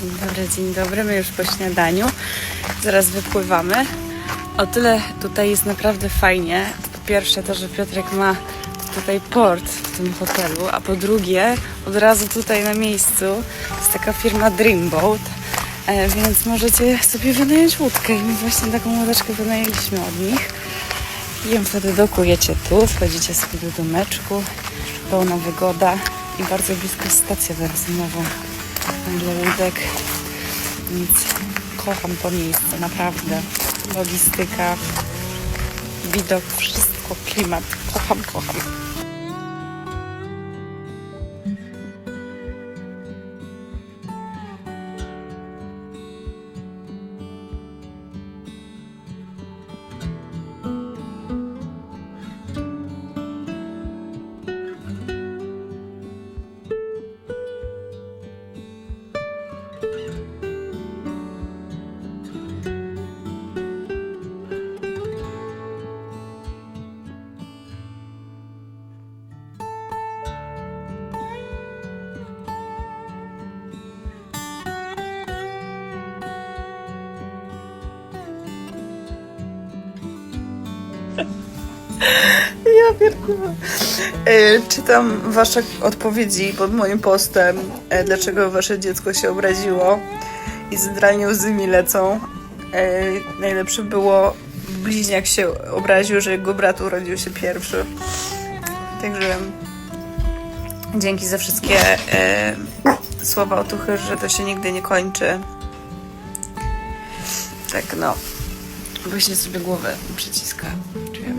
Dzień dobry, dzień dobry. My już po śniadaniu. Zaraz wypływamy. O tyle tutaj jest naprawdę fajnie. Po pierwsze to, że Piotrek ma tutaj port w tym hotelu, a po drugie od razu tutaj na miejscu jest taka firma Dreamboat, e, więc możecie sobie wynająć łódkę i my właśnie taką łódeczkę wynajęliśmy od nich. I ją wtedy dokujecie tu, wchodzicie sobie do domeczku, pełna wygoda i bardzo blisko jest stacja łódek. Więc kocham to miejsce, naprawdę. Logistyka, widok, wszystko, klimat. Kocham, kocham. Ja pierdolę. E, Czytam wasze odpowiedzi pod moim postem, e, dlaczego wasze dziecko się obraziło i centralnie łzy mi lecą. E, Najlepsze było, bliźniak się obraził, że jego brat urodził się pierwszy. Także dzięki za wszystkie słowa otuchy, że to się nigdy nie kończy. Tak no, właśnie sobie głowę przyciska. Czuję